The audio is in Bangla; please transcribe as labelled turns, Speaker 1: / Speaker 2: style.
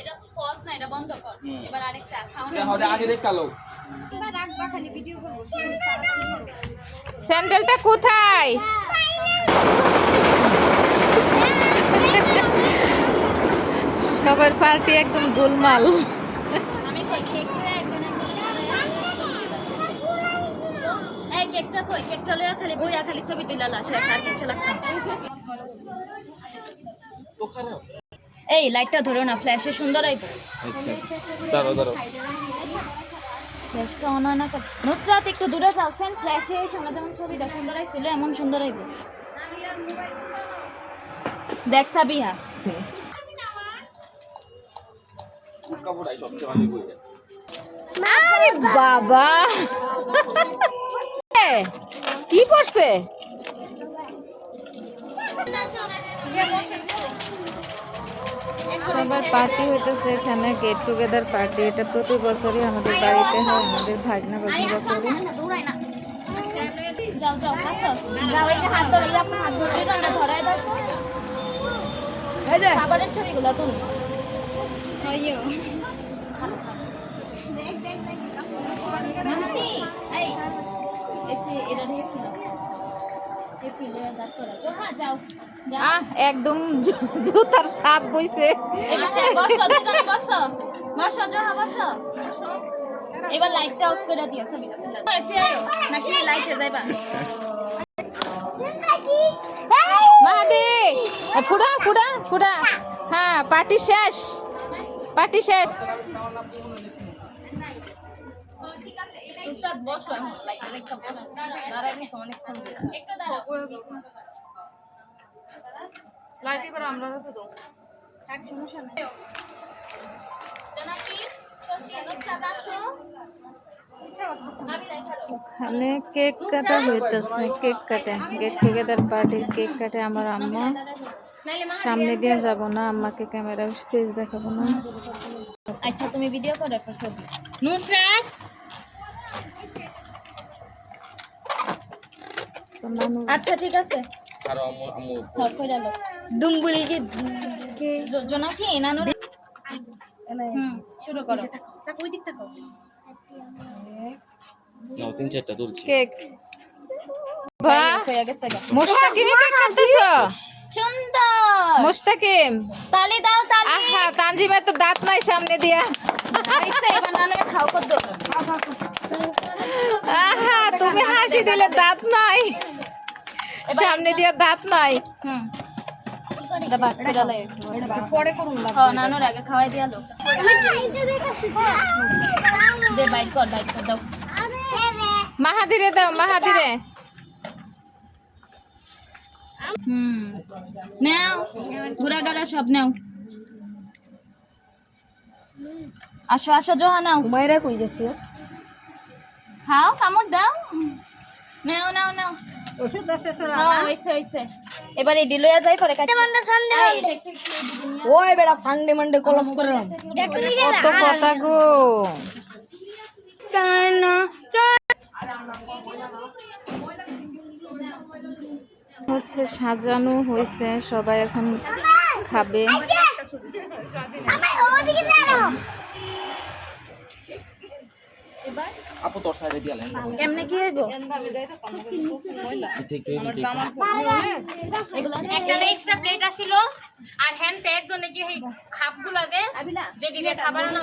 Speaker 1: এটা পজ না এটা বন্ধ কর। এবার আরেকটা খাও
Speaker 2: আগে দেখ কালো
Speaker 3: এবার রাখবা খালি ভিডিও করব।
Speaker 4: স্যান্ডেলটা কোথায়? সবার পার্টি একদম গোলমাল।
Speaker 1: আমি কই কেক রে এই কেকটা কই? কেকটা লইয়া খালি বইয়া খালি ছবি তুইলা শেষ আর কিছু লাগতো না।
Speaker 2: তো খারাপ
Speaker 1: এই লাইটটা ধরো না ফ্ল্যাশে সুন্দর আইব
Speaker 2: আচ্ছা দাঁড়াও দাঁড়াও।
Speaker 1: ফ্ল্যাশটা অন হয় না? নুসরাত একটু দূরে যাও সেন ফ্ল্যাশে সামনে যেমন ছবিটা সুন্দর আইছিল এমন সুন্দর আইব দেখ সাবিহা।
Speaker 4: বাবা! কি করছে? সবার পার্টি হইতেছে এখানে গেট টুগেদার পার্টি এটা প্রতি বছরই আমাদের বাড়িতে হয় আমাদের ভাগনা ভাগনিরা করে
Speaker 1: খাবারের ছবিগুলো
Speaker 3: দেখ দেখ দেখ
Speaker 4: একদম জুতার ছাপ বইছে
Speaker 1: এবার লাইটটা অফ করে নাকি লাইটে যাইবা?
Speaker 4: মাহাদি ফুডা ফুডা ফুডা হ্যাঁ পার্টি শেষ। পার্টি শেষ।
Speaker 1: নুসরাত বসো এখন লাইটে রেখে বসো দাঁড়াই রেখে অনেকক্ষণ ধরে। একটু দাঁড়াও
Speaker 3: এক সমস্যা নাই
Speaker 4: এখানে কেক কাটা হইতেছে কেক কাটে। গেট টুগেদার পার্টির কেক কাটে আমার আম্মা। সামনে দিয়ে যাব না আম্মাকে ক্যামেরার ফেস দেখাবো না।
Speaker 1: আচ্ছা তুমি ভিডিও করো নুসরাত
Speaker 4: তো নানু
Speaker 1: আচ্ছা ঠিক আছে।
Speaker 2: আর আম্মু আম্মু
Speaker 1: হ্যাঁ কইরা লো দুম্বুলি কি জোনাকি নানু শুরু করো।
Speaker 3: ওই দিক
Speaker 2: নাও তিন চারটা তুলছি।
Speaker 4: কেক। বাহ।
Speaker 1: হয়ে
Speaker 4: মুস্তাকিম কেক কাটতেছো?
Speaker 1: সুন্দর।
Speaker 4: মুস্তাকিম।
Speaker 1: তালি দাও তালি।
Speaker 4: আহা তানজিমের তো দাঁত নাই সামনে দিয়া। আহা তুমি হাসি দিলে দাঁত নাই। সামনে দিয়া দাঁত নাই।
Speaker 1: হুম। দাবা কইরা লাই পরে করুন হ্যাঁ নানুর আগে খাওয়াই দিয়া লোক দে বাইট কর বাইট কর দাও।
Speaker 4: মাহাদিরে দাও মাহাদিরে।
Speaker 1: হুম। নাও ঘুরা গাড়া সব নাও। আসো আসো জোহা নাও।
Speaker 4: মাইরা কই গেছে?
Speaker 1: খাও কামড় দাও। নাও নাও নাও। এবার এই ডিলয়া যাই পরে
Speaker 4: ওই বেড়া সানডে মানডে। কলস করলাম কত কথা গো। হচ্ছে সাজানো হয়েছে সবাই এখন খাবে।
Speaker 2: আপু তোর সাইডে দিয়ে লেন।
Speaker 1: কেমনে কি হইব?
Speaker 2: একটু এদিকে
Speaker 1: এগুলা
Speaker 5: একটা এক্সট্রা প্লেট আছিল আর হ্যান্ড একজনে কি খাপগুলা দে যে দিলে খাবার আনা